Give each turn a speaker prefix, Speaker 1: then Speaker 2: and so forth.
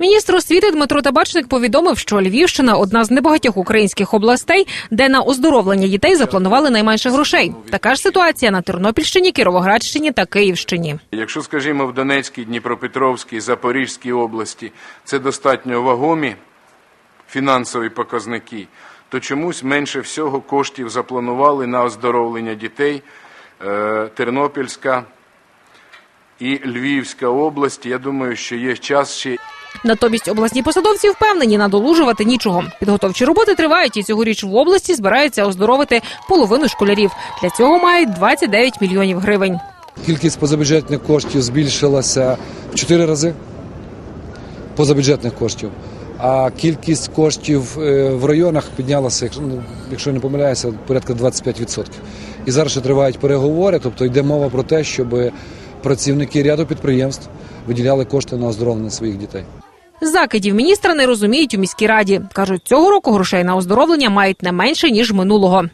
Speaker 1: Міністр освіти Дмитро Табачник повідомив, що Львівщина одна з небагатьох українських областей, де на оздоровлення дітей запланували найменше грошей. Така ж ситуація на Тернопільщині, Кіровоградщині та Київщині.
Speaker 2: Якщо, скажімо, в Донецькій, Дніпропетровській, Запорізькій області це достатньо вагомі фінансові показники, то чомусь менше всього коштів запланували на оздоровлення дітей е, Тернопільська і Львівська області. Я думаю, що є час ще
Speaker 1: Натомість обласні посадовці впевнені, надолужувати нічого. Підготовчі роботи тривають, і цьогоріч в області збираються оздоровити половину школярів. Для цього мають 29 мільйонів гривень.
Speaker 3: Кількість позабюджетних коштів збільшилася в 4 рази позабюджетних коштів. А кількість коштів е, в районах піднялася, якщо, ну, не помиляюся, порядка 25%. І зараз ще тривають переговори, тобто йде мова про те, щоб працівники ряду підприємств виділяли кошти на оздоровлення своїх дітей.
Speaker 1: Закидів міністра не розуміють у міській раді. кажуть, цього року грошей на оздоровлення мають не менше ніж минулого.